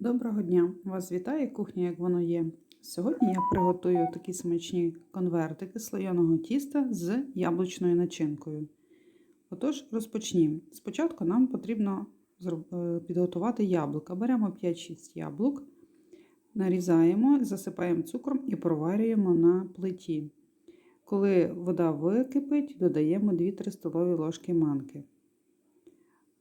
Доброго дня! Вас вітає кухня, як воно є. Сьогодні я приготую такі смачні конвертики слоєного тіста з яблучною начинкою. Отож, розпочнімо. Спочатку нам потрібно е, підготувати яблука. Беремо 5-6 яблук, нарізаємо, засипаємо цукром і проварюємо на плиті. Коли вода википить, додаємо 2-3 столові ложки манки.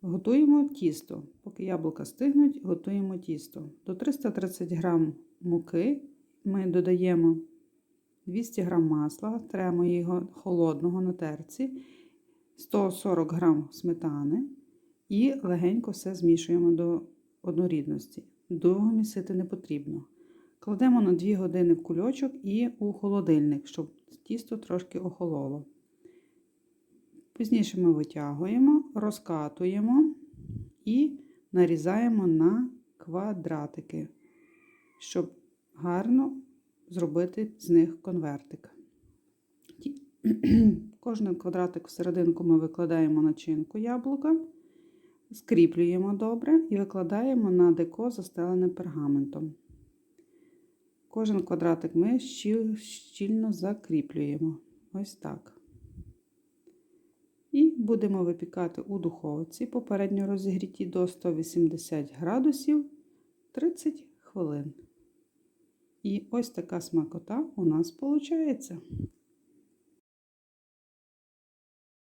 Готуємо тісто. Поки яблука стигнуть, готуємо тісто. До 330 г муки ми додаємо 200 г масла, тремо його холодного на терці, 140 г сметани і легенько все змішуємо до однорідності. Довго місити не потрібно. Кладемо на 2 години в кульочок і у холодильник, щоб тісто трошки охололо. Пізніше ми витягуємо, розкатуємо і нарізаємо на квадратики, щоб гарно зробити з них конвертик. Кожен квадратик всерединку ми викладаємо начинку яблука, скріплюємо добре і викладаємо на деко застелене пергаментом. Кожен квадратик ми щільно закріплюємо. Ось так. Будемо випікати у духовці попередньо розігріті до 180 градусів 30 хвилин. І ось така смакота у нас виходить.